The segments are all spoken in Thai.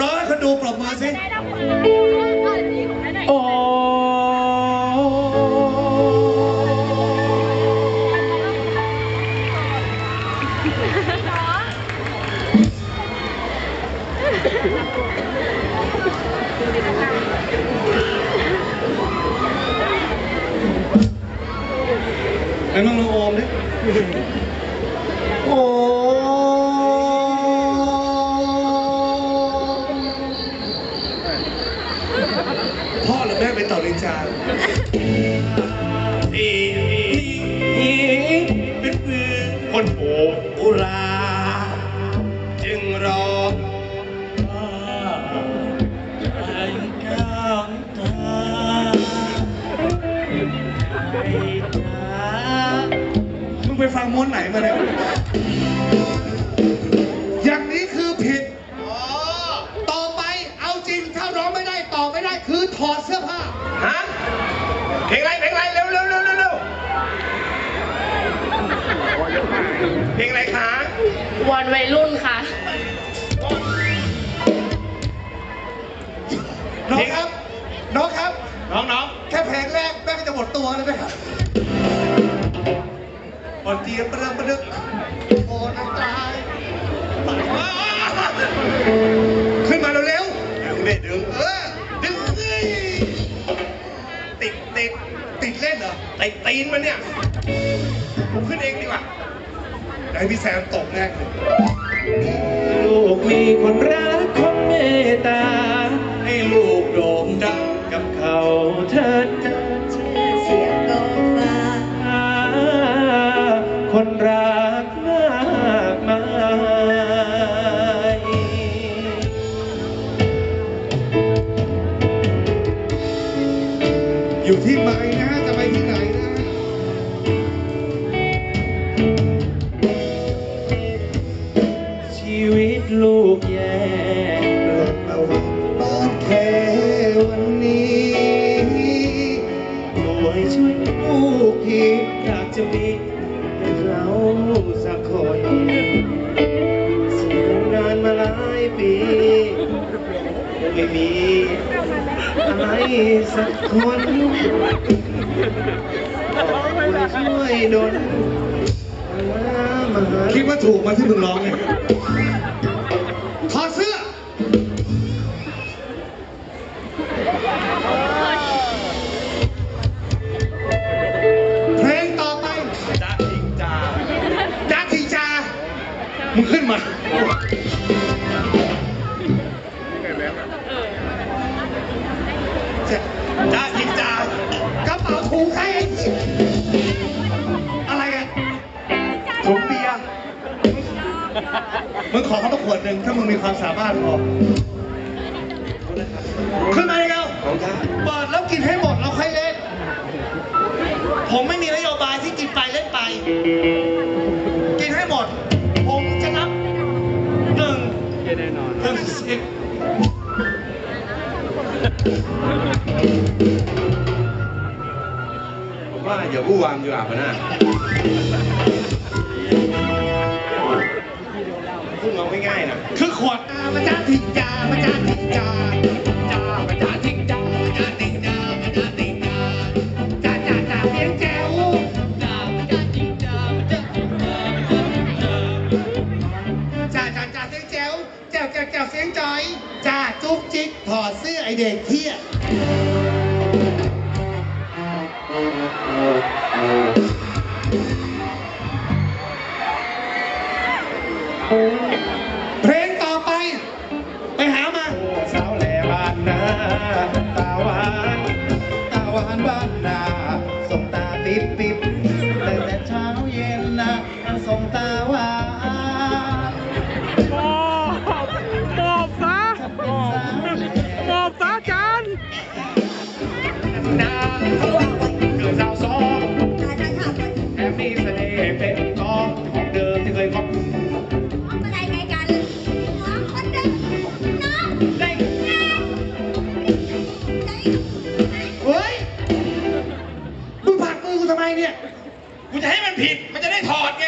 ร้องให้คนดูปรบมือสิโอ้ไหนมึงลองโอมดิโหรือแม่เป็นจานอีอีเป็นมือคนโอบอุราจึงรอไอ้ก้าวตามึงไปฟังม้วนไหนมาเนี่ย เพลงอะไรคะวันวัยรุ่นค่ะ น้องครับ น้องครับ น้องน้องแค่เพลงแรกแม่ก็จะหมดตัวแล้วนะครับบอลเจียมประเดิมประดึกโอ้น้ำตายตายว้าวขึ้นมาเร็วดึงเด็ดึงๆเออดึงสิติดติดติดเล่นเหรอติดตีนมันเนี่ยผมขึ้นเองดีกว่า ไหนพี่แซมตกแน่เลยลูกมีคนรักคนเมตตา ให้ลูกโด่งดังกับเขาเถิดนะเสียงกองฟ้า คนรักมากมายอยู่ที่ไม้ อะไรสักคนช่วยดนมาหาคิดว่าถูกไหมาที่มึงร้องเนี่ย อ้เหี้ยอะไรอะถุงเบียร์มึงขอเขามาขวดหนึ่งถ้ามึงมีความสามารถพอขึ้นมาเลยเร็วของจ้าเปิดแล้วกินให้หมดแล้วค่อยเล่น ผมไม่มีนโยบายที่กินไป ผมว่าอย่าผู้วามดีกว่าพนะพูดน้องไม่ง่ายนะคือขวด มาจ้าทิงจ้ามาจ้าทิงจ้าจ้ามาจ้าทิงจ้ามาจ้าทิงจ้ามาจ้าทิงจ้าจ้าจ้าจ้าเสียงแจ๋วจ้ามาจ้าทิ้งจ้ามาจ้าทิ้งจ้าจ้าจ้าจ้าเสียงแจ๋วแจ๋วแจ๋วแจ๋วเสียงจอยจ้าจุ๊กจิ๊กถอดเสื้อไอเด็กเที่ย เเฮ้ย มึงผลักมือกูทำไมเนี่ย กูจะให้มันผิด มันจะได้ถอดไง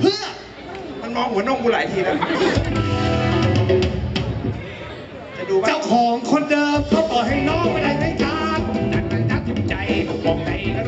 เพื่อ มันมองหัวนมกูหลายทีแล้ว จะดูว่าเจ้าของคนเดิมเขาปล่อยให้น้องไปได้ไม่จากตัดสินใจบอกใครก็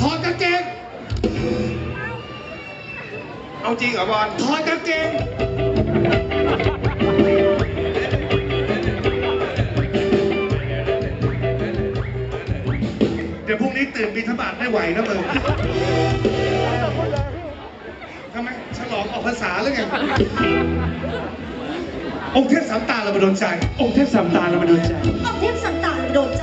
ถอดกางเกง เอาจริงเหรอบอลถอดกางเกง เดี๋ยวพรุ่งนี้ตื่นบินธบาตไม่ไหวนะมึงทำไมฉลองออกภาษาแล้วไง องค์เทพสามตาเรามาโดนใจ องค์เทพสามตาเรามาโดนใจเอาเทพสันตานโดนใจ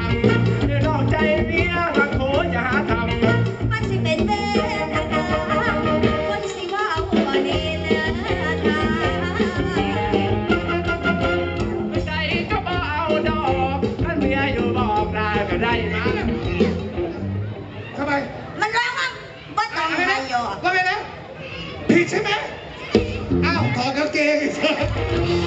ตามกันเดี๋ยวนอกใจเมียรักโหอย่าหาทำมันสิเป็นเวรอันาคนสิว่าหัวเนรนาใจก็บ่เอาดอกท่าเมียอยู่บอกได้ก็ได้มาทำไมมันร้องว่าบ่ต้องให้ยอว่าไงนะผิดใช่ไหมอ้าวถอดกางเกงอ้เ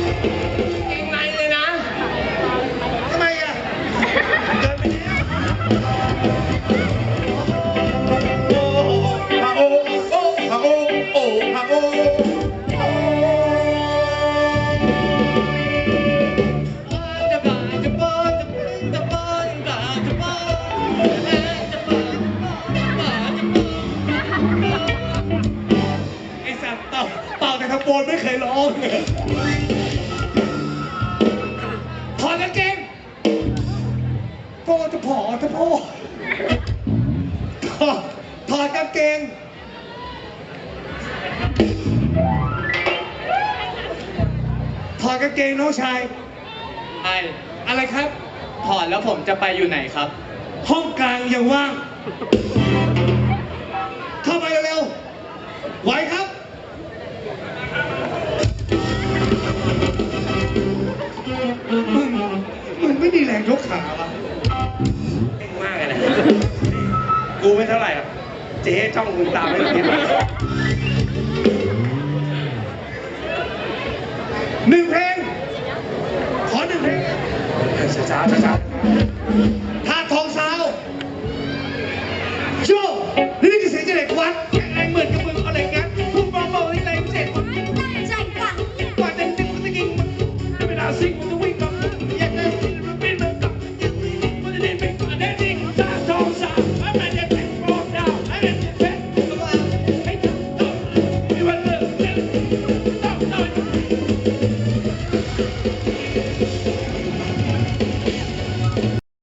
นไม่เคยร้องเลยถอดกางเกงโปจะผอจะพ่อถอดถอดกางเกงถอดกางเกงน้องชายใช่อะไรครับ ถอดแล้วผมจะไปอยู่ไหนครับ ห้องกลางยังว่าง เข้าไปเร็วๆไหวครับ เจ๊จ้องมึงตามไม่คิดหนึ่งเพลง ขอหนึ่งเพลงช้าช้าช้าช้า